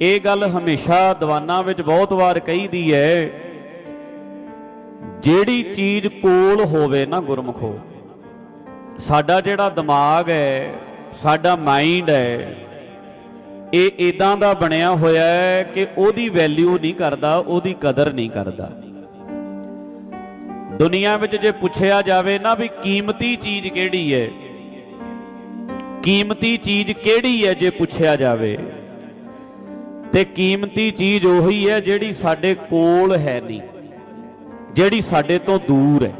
ਇਹ ਗੱਲ ਹਮੇਸ਼ਾ ਦੀਵਾਨਾਂ ਵਿੱਚ ਬਹੁਤ ਵਾਰ ਕਹੀਦੀ ਹੈ, ਜਿਹੜੀ ਚੀਜ਼ ਕੋਲ ਹੋਵੇ ਨਾ ਗੁਰਮਖੋ ਸਾਡਾ ਜਿਹੜਾ ਦਿਮਾਗ ਹੈ, ਸਾਡਾ ਮਾਈਂਡ ਹੈ, ਇਹ ਇਦਾਂ ਦਾ ਬਣਿਆ ਹੋਇਆ ਹੈ ਕਿ ਉਹਦੀ ਵੈਲਿਊ ਨਹੀਂ ਕਰਦਾ, ਉਹਦੀ ਕਦਰ ਨਹੀਂ ਕਰਦਾ। ਦੁਨੀਆ ਵਿੱਚ ਜੇ ਪੁੱਛਿਆ ਜਾਵੇ ਨਾ ਵੀ ਕੀਮਤੀ ਚੀਜ਼ ਕਿਹੜੀ ਹੈ, ਕੀਮਤੀ ਚੀਜ਼ ਕਿਹੜੀ ਹੈ ਜੇ ਪੁੱਛਿਆ ਜਾਵੇ ਤੇ ਕੀਮਤੀ ਚੀਜ਼ ਉਹੀ ਹੈ ਜਿਹੜੀ ਸਾਡੇ ਕੋਲ ਹੈ ਨਹੀਂ, ਜਿਹੜੀ ਸਾਡੇ ਤੋਂ ਦੂਰ ਹੈ।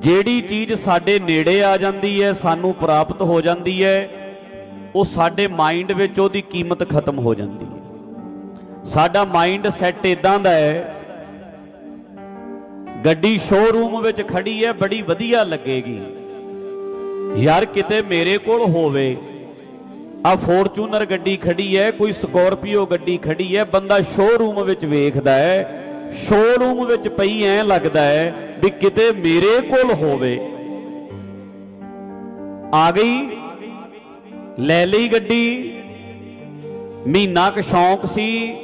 ਜਿਹੜੀ ਚੀਜ਼ ਸਾਡੇ ਨੇੜੇ ਆ ਜਾਂਦੀ ਹੈ, ਸਾਨੂੰ ਪ੍ਰਾਪਤ ਹੋ ਜਾਂਦੀ ਹੈ, ਉਹ ਸਾਡੇ ਮਾਈਂਡ ਵਿੱਚ ਉਹਦੀ ਕੀਮਤ ਖਤਮ ਹੋ ਜਾਂਦੀ ਹੈ। ਸਾਡਾ ਮਾਈਂਡ ਸੈੱਟ ਇਦਾਂ ਦਾ ਹੈ, ਗੱਡੀ ਸ਼ੋਰੂਮ ਵਿੱਚ ਖੜੀ ਹੈ, ਬੜੀ ਵਧੀਆ ਲੱਗੇਗੀ। ਯਾਰ ਕਿਤੇ ਮੇਰੇ ਕੋਲ ਹੋਵੇ ਆ ਫੋਰਚੂਨਰ ਗੱਡੀ ਖੜੀ ਹੈ, ਕੋਈ ਸਕੋਰਪੀਓ ਗੱਡੀ ਖੜੀ ਹੈ, ਬੰਦਾ ਸ਼ੋਰੂਮ ਵਿੱਚ ਵੇਖਦਾ ਹੈ ਸ਼ੋਰੂਮ ਵਿੱਚ ਪਈ ਐ ਲੱਗਦਾ ਹੈ ਵੀ ਕਿਤੇ ਮੇਰੇ ਕੋਲ ਹੋਵੇ। ਆ ਗਈ, ਲੈ ਲਈ ਗੱਡੀ। ਮਹੀਨਾ ਕੁ ਸ਼ੌਂਕ ਸੀ,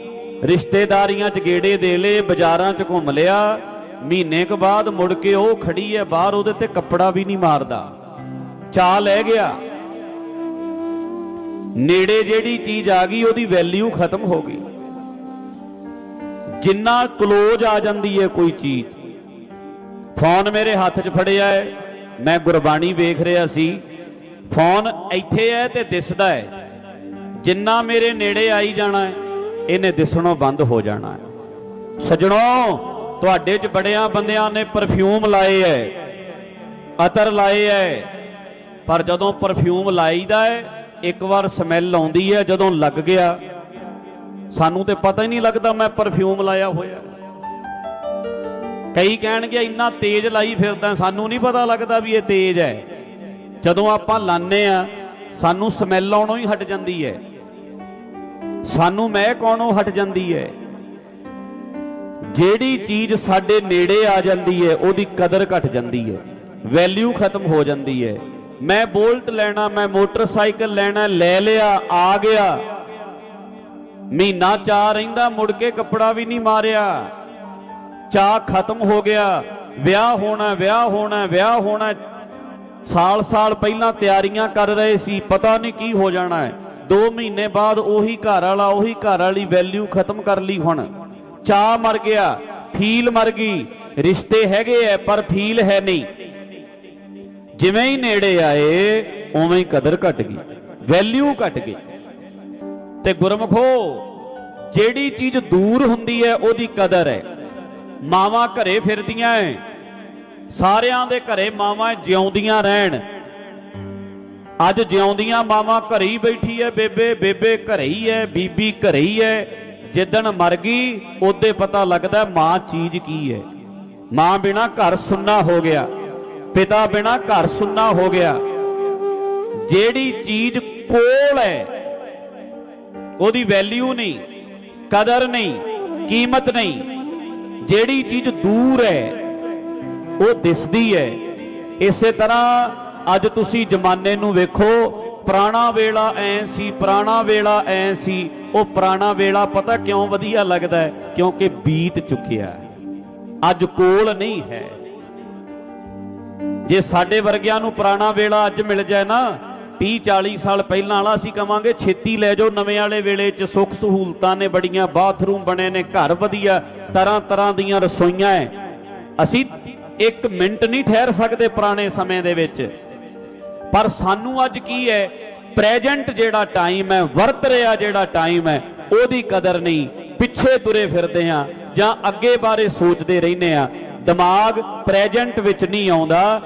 ਰਿਸ਼ਤੇਦਾਰੀਆਂ 'ਚ ਗੇੜੇ ਦੇ ਲਏ, ਬਾਜ਼ਾਰਾਂ 'ਚ ਘੁੰਮ ਲਿਆ। ਮਹੀਨੇ ਕੁ ਬਾਅਦ ਮੁੜ ਕੇ ਉਹ ਖੜੀ ਹੈ, ਬਾਹਰ ਉਹਦੇ ਤੇ ਕੱਪੜਾ ਵੀ ਨਹੀਂ ਮਾਰਦਾ। ਚਾ ਲੈ ਗਿਆ। ਨੇੜੇ ਜਿਹੜੀ ਚੀਜ਼ ਆ ਗਈ, ਉਹਦੀ ਵੈਲਿਊ ਖਤਮ ਹੋ ਗਈ। ਜਿੰਨਾ ਕਲੋਜ਼ ਆ ਜਾਂਦੀ ਹੈ ਕੋਈ ਚੀਜ਼। ਫੋਨ ਮੇਰੇ ਹੱਥ 'ਚ ਫੜਿਆ ਹੈ, ਮੈਂ ਗੁਰਬਾਣੀ ਵੇਖ ਰਿਹਾ ਸੀ। ਫੋਨ ਇੱਥੇ ਹੈ ਤੇ ਦਿਸਦਾ ਹੈ। ਜਿੰਨਾ ਮੇਰੇ ਨੇੜੇ ਆਈ ਜਾਣਾ ਹੈ, ਇਹਨੇ ਦਿਸਣੋਂ ਬੰਦ ਹੋ ਜਾਣਾ ਹੈ। ਸਜਣੋ, ਤੁਹਾਡੇ 'ਚ ਬੜਿਆਂ ਬੰਦਿਆਂ ਨੇ ਪਰਫਿਊਮ ਲਾਏ ਐ ਅਤਰ ਲਾਏ ਐ ਪਰ ਜਦੋਂ ਪਰਫਿਊਮ ਲਾਈਦਾ ਹੈ ਇੱਕ ਵਾਰ ਸਮੈਲ ਆਉਂਦੀ ਹੈ, ਜਦੋਂ ਲੱਗ ਗਿਆ। ਸਾਨੂੰ ਤੇ ਪਤਾ ਹੀ ਨਹੀਂ ਲੱਗਦਾ ਮੈਂ ਪਰਫਿਊਮ ਲਾਇਆ ਹੋਇਆ। ਕਈ ਕਹਿਣਗੇ, ਇੰਨਾ ਤੇਜ਼ ਲਾਈ ਫਿਰਦਾ, ਸਾਨੂੰ ਨਹੀਂ ਪਤਾ ਲੱਗਦਾ ਵੀ ਇਹ ਤੇਜ਼ ਹੈ। ਜਦੋਂ ਆਪਾਂ ਲਾਣੇ ਆ ਸਾਨੂੰ ਸਮੈਲ ਆਉਣੋਂ ਹੀ ਹਟ ਜਾਂਦੀ ਹੈ। ਸਾਨੂੰ ਮਹਿਕ ਆਉਣੋਂ ਹਟ ਜਾਂਦੀ ਹੈ। ਜਿਹੜੀ ਚੀਜ਼ ਸਾਡੇ ਨੇੜੇ ਆ ਜਾਂਦੀ ਹੈ, ਉਹਦੀ ਕਦਰ ਘਟ ਜਾਂਦੀ ਹੈ। ਵੈਲਿਊ ਖਤਮ ਹੋ ਜਾਂਦੀ ਹੈ। ਮੈਂ ਬੋਲਟ ਲੈਣਾ, ਮੈਂ ਮੋਟਰਸਾਈਕਲ ਲੈਣਾ, ਲੈ ਲਿਆ, ਆ ਗਿਆ। ਮਹੀਨਾ ਚਾ ਰਹਿੰਦਾ, ਮੁੜ ਕੇ ਕੱਪੜਾ ਵੀ ਨਹੀਂ ਮਾਰਿਆ। ਚਾ ਖਤਮ ਹੋ ਗਿਆ, ਵਿਆਹ ਹੋਣਾ ਵਿਆਹ ਹੋਣਾ ਵਿਆਹ ਹੋਣਾ। ਸਾਲ ਸਾਲ ਪਹਿਲਾਂ ਤਿਆਰੀਆਂ ਕਰ ਰਹੇ ਸੀ, ਪਤਾ ਨਹੀਂ ਕੀ ਹੋ ਜਾਣਾ ਹੈ। 2 ਮਹੀਨੇ ਬਾਅਦ ਉਹੀ ਘਰ ਵਾਲਾ, ਉਹੀ ਘਰ ਵਾਲੀ ਵੈਲਿਊ ਖਤਮ ਕਰ ਲਈ ਹੁਣ। ਚਾ ਮਰ ਗਿਆ, ਫੀਲ ਮਰ ਗਈ। ਰਿਸ਼ਤੇ ਹੈਗੇ ਐ, ਪਰ ਫੀਲ ਹੈ ਨਹੀਂ। ਜਿਵੇਂ ਹੀ ਨੇੜੇ ਆਏ, ਉਵੇਂ ਹੀ ਕਦਰ ਘਟ ਗਈ ਵੈਲਿਊ ਘਟ ਗਈ। ਤੇ ਗੁਰਮਖੋ, ਜਿਹੜੀ ਚੀਜ਼ ਦੂਰ ਹੁੰਦੀ ਹੈ, ਉਹਦੀ ਕਦਰ ਹੈ। ਮਾਵਾਂ ਘਰੇ ਫਿਰਦੀਆਂ ਐ। ਸਾਰਿਆਂ ਦੇ ਘਰੇ ਮਾਵਾਂ ਜਿਉਂਦੀਆਂ ਰਹਿਣ। ਅੱਜ ਜਿਉਂਦੀਆਂ ਮਾਵਾਂ ਘਰੇ ਹੀ ਬੈਠੀ ਐ, ਬੇਬੇ ਬੇਬੇ ਘਰੇ ਹੀ ਐ, ਬੀਬੀ ਘਰੇ ਹੀ ਐ। ਜਿੱਦਣ ਮਰ ਗਈ, ਉਹਦੇ ਪਤਾ ਲੱਗਦਾ ਮਾਂ ਚੀਜ਼ ਕੀ ਹੈ ਮਾਂ ਬਿਨਾ ਘਰ ਸੁੰਨਾ ਹੋ ਗਿਆ। ਪਿਤਾ ਬਿਨਾ ਘਰ ਸੁੰਨਾ ਹੋ ਗਿਆ। ਜਿਹੜੀ ਚੀਜ਼ ਕੋਲ ਹੈ, ਉਹਦੀ ਵੈਲਿਊ ਨਹੀਂ, ਕਦਰ ਨਹੀਂ, ਕੀਮਤ ਨਹੀਂ, ਜਿਹੜੀ ਚੀਜ਼ ਦੂਰ ਹੈ, ਉਹ ਦਿਸਦੀ ਹੈ। ਇਸੇ ਤਰ੍ਹਾਂ ਅੱਜ ਤੁਸੀਂ ਜਮਾਨੇ ਨੂੰ ਵੇਖੋ, ਪੁਰਾਣਾ ਵੇਲਾ ਐ ਸੀ, ਪੁਰਾਣਾ ਵੇਲਾ ਐ ਸੀ, ਉਹ ਪੁਰਾਣਾ ਵੇਲਾ ਪਤਾ ਕਿਉਂ ਵਧੀਆ ਲੱਗਦਾ ਹੈ? ਕਿਉਂਕਿ ਬੀਤ ਚੁੱਕਿਆ ਅੱਜ ਕੋਲ ਨਹੀਂ ਹੈ। ਜੇ ਸਾਡੇ ਵਰਗਿਆਂ ਨੂੰ ਪੁਰਾਣਾ ਵੇਲਾ ਅੱਜ ਮਿਲ ਜਾਏ ਨਾ 30 40 ਸਾਲ ਪਹਿਲਾਂ ਵਾਲਾ ਅਸੀਂ ਕਵਾਂਗੇ, ਛੇਤੀ ਲੈ ਜਾਓ, ਨਵੇਂ ਵਾਲੇ ਵੇਲੇ 'ਚ ਸੁੱਖ ਸਹੂਲਤਾਂ ਨੇ ਬੜੀਆਂ, ਬਾਥਰੂਮ ਬਣੇ ਨੇ, ਘਰ ਵਧੀਆ, ਤਰ੍ਹਾਂ ਤਰ੍ਹਾਂ ਦੀਆਂ ਰਸੋਈਆਂ ਐ। ਅਸੀਂ ਇੱਕ ਮਿੰਟ ਨਹੀਂ ਠਹਿਰ ਸਕਦੇ ਪੁਰਾਣੇ ਸਮੇਂ ਦੇ ਵਿੱਚ। ਪਰ ਸਾਨੂੰ ਅੱਜ ਕੀ ਹੈ ਪ੍ਰੈਜੈਂਟ ਜਿਹੜਾ ਟਾਈਮ ਹੈ ਵਰਤ ਰਿਹਾ ਜਿਹੜਾ ਟਾਈਮ ਹੈ ਉਹਦੀ ਕਦਰ ਨਹੀਂ। ਪਿੱਛੇ ਤੁਰੇ ਫਿਰਦੇ ਆ ਜਾਂ ਅੱਗੇ ਬਾਰੇ ਸੋਚਦੇ ਰਹਿੰਦੇ ਆ ਦਿਮਾਗ ਪ੍ਰੈਜੈਂਟ ਵਿੱਚ ਨਹੀਂ ਆਉਂਦਾ।